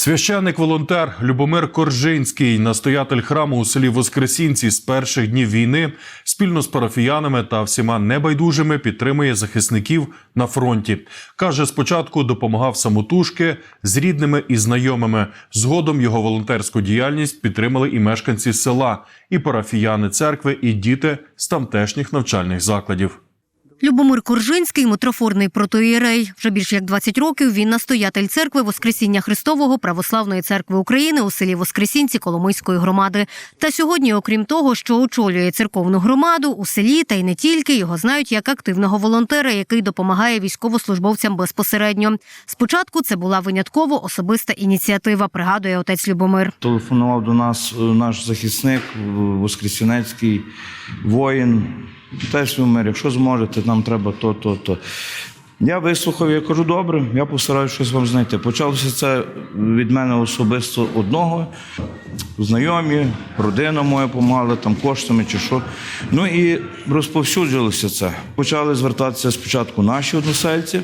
Священник-волонтер Любомир Коржинський, настоятель храму у селі Воскресінці з перших днів війни, спільно з парафіянами та всіма небайдужими підтримує захисників на фронті. Каже, спочатку допомагав самотужки з рідними і знайомими. Згодом його волонтерську діяльність підтримали і мешканці села, і парафіяни церкви, і діти з тамтешніх навчальних закладів. Любомир Коржинський, митрофорний протоїрей. Вже більш як 20 років він настоятель церкви Воскресіння Христового Православної церкви України у селі Воскресінці Коломийської громади. Та сьогодні, окрім того, що очолює церковну громаду у селі, та й не тільки його знають як активного волонтера, який допомагає військовослужбовцям безпосередньо. Спочатку це була винятково особиста ініціатива, пригадує отець Любомир. Телефонував до нас е, наш захисник, е, Воскресінецький воїн. Теж умер, якщо зможете, нам треба то, то, то. Я вислухав, я кажу, добре, я постараюся щось вам знайти. Почалося це від мене особисто одного. Знайомі, родина моя допомагала там коштами чи що. Ну і розповсюджилося це. Почали звертатися спочатку наші односельці,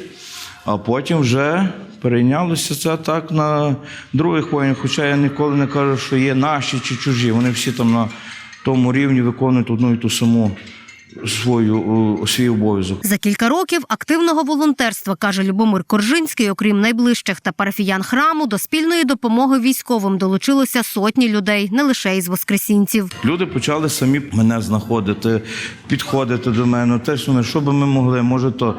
а потім вже перейнялося це так на других воїнів. Хоча я ніколи не кажу, що є наші чи чужі. Вони всі там на тому рівні виконують одну і ту саму свою о, свій обов'язок. За кілька років активного волонтерства, каже Любомир Коржинський, окрім найближчих та парафіян храму, до спільної допомоги військовим долучилося сотні людей, не лише із воскресінців. Люди почали самі мене знаходити, підходити до мене. Теж ми, що би ми могли, може, то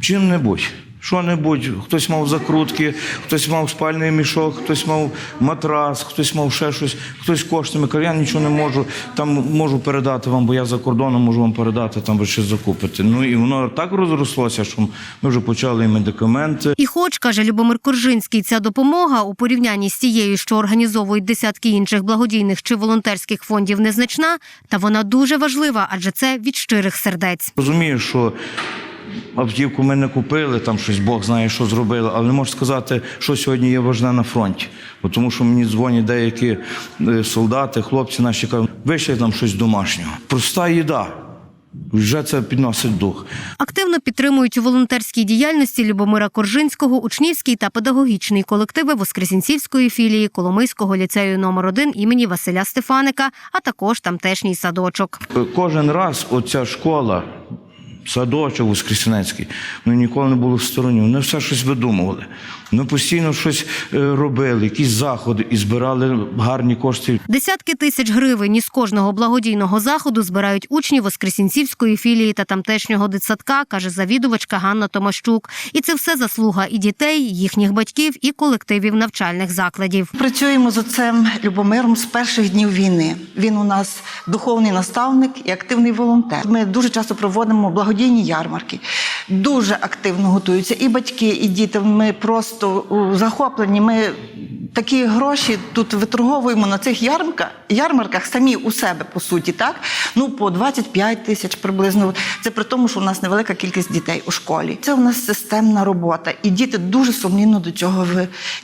чим-небудь. Що-небудь, хтось мав закрутки, хтось мав спальний мішок, хтось мав матрас, хтось мав ще щось, хтось коштами. Каже, я нічого не можу, там можу передати вам, бо я за кордоном можу вам передати, там ви щось закупите. Ну і воно так розрослося, що ми вже почали і медикаменти. І, хоч каже Любомир Коржинський, ця допомога у порівнянні з тією, що організовують десятки інших благодійних чи волонтерських фондів, незначна, та вона дуже важлива, адже це від щирих сердець. Розумію, що автівку ми не купили, там щось Бог знає, що зробили, але не можу сказати, що сьогодні є важне на фронті. Бо тому що мені дзвонять деякі е, солдати, хлопці наші кажуть, вийшли нам щось домашнього. Проста їда. Вже це підносить дух. Активно підтримують у волонтерській діяльності Любомира Коржинського учнівський та педагогічний колективи Воскресінцівської філії Коломийського ліцею номер 1 імені Василя Стефаника, а також тамтешній садочок. Кожен раз оця школа, садочок Воскресенецький, ну ніколи не було в стороні. Вони все щось видумували. Вони постійно щось е, робили, якісь заходи і збирали гарні кошти. Десятки тисяч гривень із кожного благодійного заходу збирають учні Воскресінцівської філії та тамтешнього дитсадка, каже завідувачка Ганна Томащук. І це все заслуга і дітей, їхніх батьків, і колективів навчальних закладів. Працюємо з отцем Любомиром з перших днів війни. Він у нас духовний наставник і активний волонтер. Ми дуже часто проводимо благодійні ярмарки. Дуже активно готуються і батьки, і діти. Ми просто захоплені. Ми такі гроші тут виторговуємо на цих ярмарках, ярмарках самі у себе, по суті, так? Ну, по 25 тисяч приблизно. Це при тому, що у нас невелика кількість дітей у школі. Це у нас системна робота, і діти дуже сумлінно до цього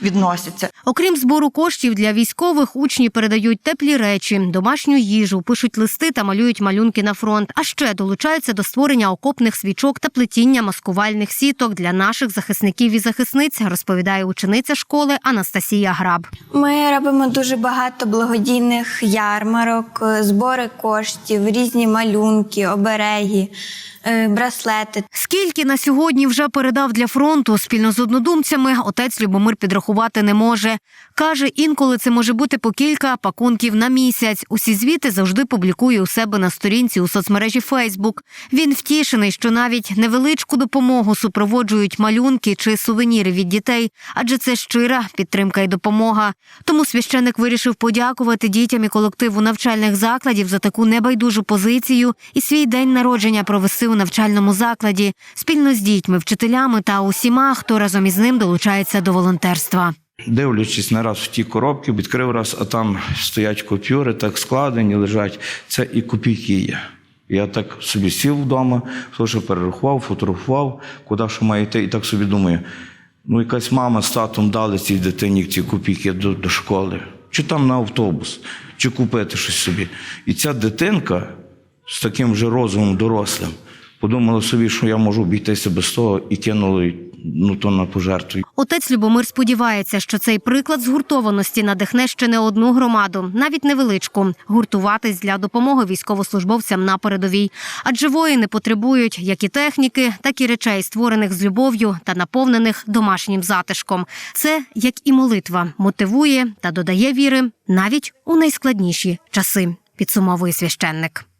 відносяться. Окрім збору коштів для військових, учні передають теплі речі, домашню їжу, пишуть листи та малюють малюнки на фронт. А ще долучаються до створення окопних свічок та плетіння маскувальних сіток для наших захисників і захисниць, розповідає учениця школи Анастасія Граб. Ми робимо дуже багато благодійних ярмарок, збори коштів, різні малюнки, обереги, е, браслети. Скільки на сьогодні вже передав для фронту спільно з однодумцями, отець Любомир підрахувати не може. Каже, інколи це може бути по кілька пакунків на місяць. Усі звіти завжди публікує у себе на сторінці у соцмережі Фейсбук. Він втішений, що навіть невеличку допомогу супроводжують малюнки чи сувеніри від дітей, адже це щира підтримка і допомога. Тому священик вирішив подякувати дітям і колективу навчальних закладів за таку небайдужу позицію і свій день народження провести у навчальному закладі спільно з дітьми, вчителями та усіма, хто разом із ним долучається до волонтерства. Дивлячись на раз в ті коробки, відкрив раз, а там стоять купюри, так складені, лежать. Це і копійки є. Я так собі сів вдома, все, що перерахував, фотографував, куди що має йти, і так собі думаю. Ну, якась мама з татом дали цій дитині ці копійки до, до школи, чи там на автобус, чи купити щось собі. І ця дитинка з таким вже розумом дорослим подумала собі, що я можу обійтися без того, і кинула ну то на пожертву. Отець Любомир сподівається, що цей приклад згуртованості надихне ще не одну громаду, навіть невеличку, гуртуватись для допомоги військовослужбовцям на передовій. Адже воїни потребують як і техніки, так і речей, створених з любов'ю та наповнених домашнім затишком. Це як і молитва мотивує та додає віри навіть у найскладніші часи. Підсумовує священник.